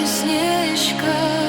еще.